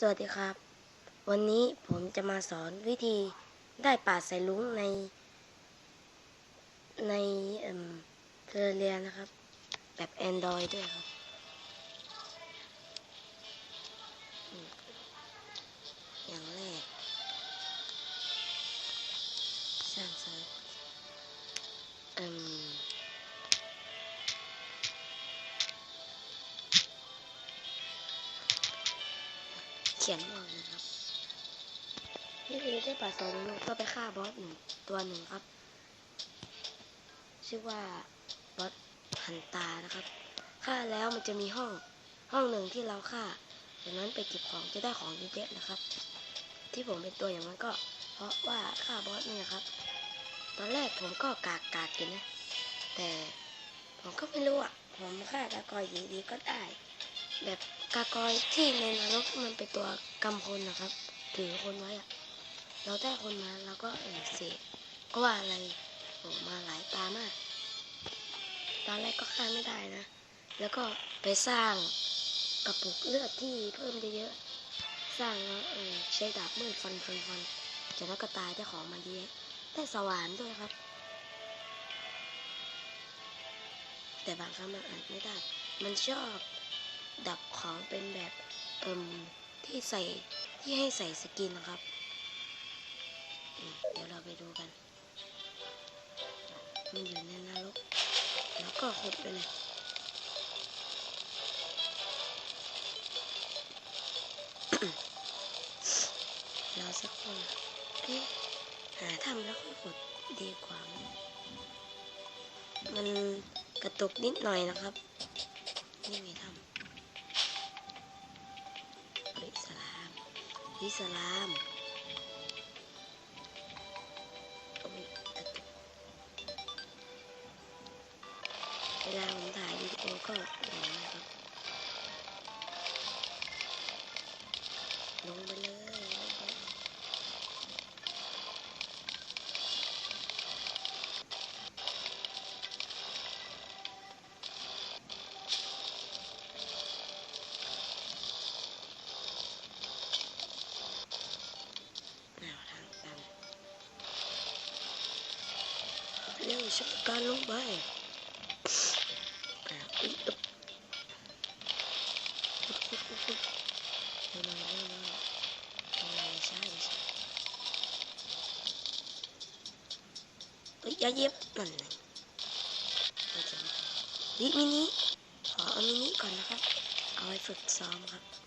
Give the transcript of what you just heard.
สวัสดีครับ วันนี้ผมจะมาสอนวิธีได้ป่าใส่ลุงใน ในเอ่มเทเรียนะครับ แบบ Android ด้วยครับอืมอย่างแรก สร้างเซิร์ฟ ขียนบอกนะครับวิธีได้ป่าสองลูกก็ไปฆ่าบอสหนึ่งตัวหนึ่งครับ ชื่อว่าบอสหันตานะครับฆ่าแล้วมันจะมีห้องห้องหนึ่งที่เราฆ่าจากนั้นไปเก็บของจะได้ของเยอะๆนะครับ ที่ผมเป็นตัวอย่างนั้นก็ เพราะว่าฆ่าบอสนี่นะครับ ตอนแรกผมก็กากกากกินนะ แต่ผมก็ไม่รู้อะผมฆ่ากากอยอยู่ดีก็ได้ แบบกากอยที่ในนรกมันเป็นตัวกำพลนะครับ ถือคนไว้อะเราได้คนมาเราก็เออเสกก็ว่าอะไรโอ้มาหลายตามาก ตอนแรกก็ฆ่าไม่ได้นะ แล้วก็ไปสร้างกระปุกเลือดที่เพิ่มเยอะๆสร้างแล้วเออใช้ดาบมืดฟันฟันฟันจากนั้นก็ตายได้ของมาเยอะได้สว่านด้วยครับ แต่บางครั้งมันอ่านไม่ได้ มันชอบ ดับของเป็นแบบเอิ่มที่ใส่ที่ให้ใส่สกินนะครับ เดี๋ยวเราไปดูกัน มันอยู่ในนรกแล้วก็ขุดไปเลยรอสักคนเอ๊ะหาทำแล้วก็ขุดดีกว่า มันกระตุกนิดหน่อยนะครับ นี่ไงทำ อิสลามเวลาผมถ่ายวิดีโอก็อย่างนี้นะครับลงไป มันจะไม่ได้วิมินิ ขอเอามินิก่อนนะครับ เอาไว้ฝึกซ้อมครับ